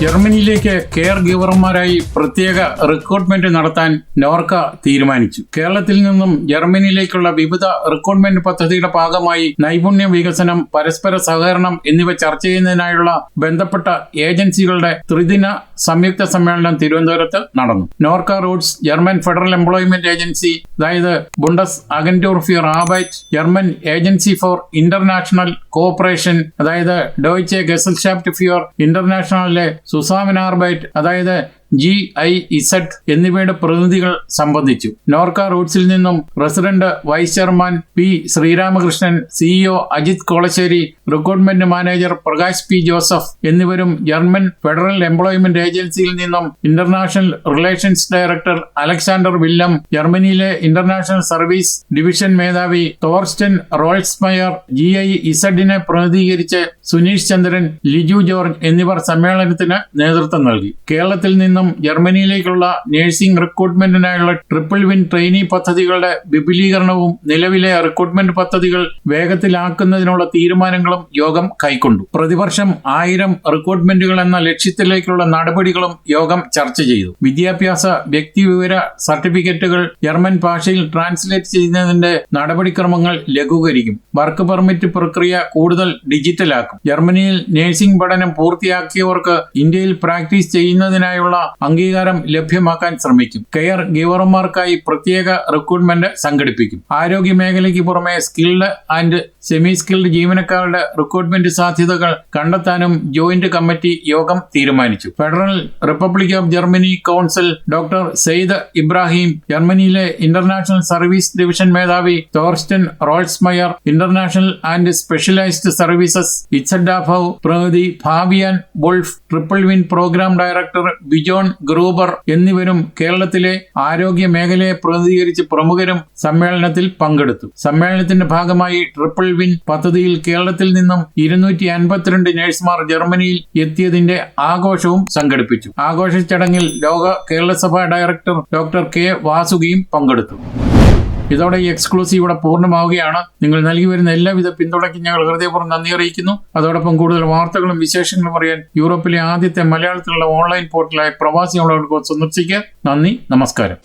ജർമ്മനിയിലേക്ക് care ഗിവർമാരായി പ്രത്യേക recruitment നടത്താൻ നോർക്ക തീരുമാനിച്ചു. കേരളത്തിൽ നിന്നും ജർമ്മനിയിലേക്കുള്ള വിവിധ റിക്രൂട്ട്മെന്റ് പദ്ധതിയുടെ ഭാഗമായി നൈപുണ്യ വികസനം പരസ്പര സഹകരണം എന്നിവ ചർച്ച ചെയ്യുന്നതിനായുള്ള ബന്ധപ്പെട്ട ഏജൻസികളുടെ ത്രിദിന സംയുക്ത സമ്മേളനം തിരുവനന്തപുരത്ത് നടന്നു. Norka Roots German Federal Employment Agency അതായത് ബുണ്ടസ് അഗന്റൂർ ഫിയർ ആബൈറ്റ് German Agency for International Cooperation അതായത് ഡോയ്ച്ചെ ഗസൽഷാഫ്റ്റ് ഫിയർ ഇന്റർനാഷണലിലെ സുസാമൻ ആർബൈറ്റ് അതായത് ജി ഐ ഇസഡ് എന്നിവയുടെ പ്രതിനിധികൾ സംബന്ധിച്ചു. നോർക്ക റൂട്ട്സിൽ നിന്നും president vice chairman P Sreeramakrishnan CEO Ajith Kolassery recruitment manager Prakash P Joseph എന്നിവരും ജർമ്മൻ ഫെഡറൽ എംപ്ലോയ്മെന്റ് ഏജൻസിയിൽ നിന്നും international relations director Alexander Willem ജർമ്മനിയിലെ ഇന്റർനാഷണൽ സർവീസ് ഡിവിഷൻ മേധാവി തോർസ്റ്റൻ റോൾസ്മയർ ജി ഐ ഇസഡിനെ പ്രതിനിധീകരിച്ച് സുനീഷ് ചന്ദ്രൻ ലിജു ജോർജ് എന്നിവർ സമ്മേളനത്തിന് നേതൃത്വം നൽകി. കേരളത്തിൽ നിന്നും ജർമ്മനിയിലേക്കുള്ള നഴ്സിംഗ് റിക്രൂട്ട്മെന്റിനായുള്ള ട്രിപ്പിൾ വിൻ ട്രെയിനി പദ്ധതികളുടെ വിപുലീകരണവും നിലവിലെ റിക്രൂട്ട്മെന്റ് പദ്ധതികൾ വേഗത്തിലാക്കുന്നതിനുള്ള തീരുമാനങ്ങളും യോഗം കൈക്കൊണ്ടു. പ്രതിവർഷം ആയിരം റിക്രൂട്ട്മെന്റുകൾ എന്ന ലക്ഷ്യത്തിലേക്കുള്ള നടപടികളും യോഗം ചർച്ച ചെയ്തു. വിദ്യാഭ്യാസ വ്യക്തിവിവര സർട്ടിഫിക്കറ്റുകൾ ജർമ്മൻ ഭാഷയിൽ ട്രാൻസ്ലേറ്റ് ചെയ്യുന്നതിന്റെ നടപടിക്രമങ്ങൾ ലഘൂകരിക്കും. വർക്ക് പെർമിറ്റ് പ്രക്രിയ കൂടുതൽ ഡിജിറ്റലാക്കും. ജർമ്മനിയിൽ നഴ്സിംഗ് പഠനം പൂർത്തിയാക്കിയവർക്ക് ഇന്ത്യയിൽ പ്രാക്ടീസ് ചെയ്യുന്നതിനായുള്ള അംഗീകാരം ലഭ്യമാക്കാൻ ശ്രമിക്കും. കെയർ ഗിവർമാർക്കായി പ്രത്യേക റിക്രൂട്ട്മെന്റ് സംഘടിപ്പിക്കും. ആരോഗ്യ മേഖലയ്ക്ക് പുറമെ സ്കിൽഡ് ആൻഡ് സെമി സ്കിൽഡ് ജീവനക്കാരുടെ റിക്രൂട്ട്മെന്റ് സാധ്യതകൾ കണ്ടെത്താനും ജോയിന്റ് കമ്മിറ്റി യോഗം തീരുമാനിച്ചു. Federal Republic of Germany council doctor Syed Ibrahim ജർമ്മനിയിലെ ഇന്റർനാഷണൽ സർവീസ് ഡിവിഷൻ മേധാവി Thorsten Rolsmeyer international and specialised services ഇറ്റ്സഡാഫൌ പ്രതിനിധി Fabian ബുൾഫ് triple win programme director Bjorn Gruber എന്നിവരും കേരളത്തിലെ ആരോഗ്യ മേഖലയെ പ്രതിനിധീകരിച്ച് പ്രമുഖരും സമ്മേളനത്തിൽ പങ്കെടുത്തു. സമ്മേളനത്തിന്റെ ഭാഗമായി ട്രിപ്പിൾ വിൻ പദ്ധതിയിൽ കേരളത്തിൽ നിന്നും ഇരുന്നൂറ്റി അൻപത്തിരണ്ട് നഴ്സുമാർ ജർമ്മനിയിൽ എത്തിയതിന്റെ ആഘോഷവും സംഘടിപ്പിച്ചു. ആഘോഷ ചടങ്ങിൽ ലോക കേരള സഭ ഡയറക്ടർ ഡോക്ടർ കെ വാസുകിയും പങ്കെടുത്തു. ഇതോടെ എക്സ്ക്ലൂസീവ് ഇവിടെ പൂർണമാവുകയാണ്. നിങ്ങൾ നൽകി വരുന്ന എല്ലാവിധ പിന്തുണയ്ക്കും ഞങ്ങൾ ഹൃദയപൂർവം നന്ദി അറിയിക്കുന്നു. അതോടൊപ്പം കൂടുതൽ വാർത്തകളും വിശേഷങ്ങളും അറിയാൻ യൂറോപ്പിലെ ആദ്യത്തെ മലയാളത്തിലുള്ള ഓൺലൈൻ പോർട്ടലായ പ്രവാസി ഓൺലൈൻ സന്ദർശിക്കുക നന്ദി നമസ്കാരം.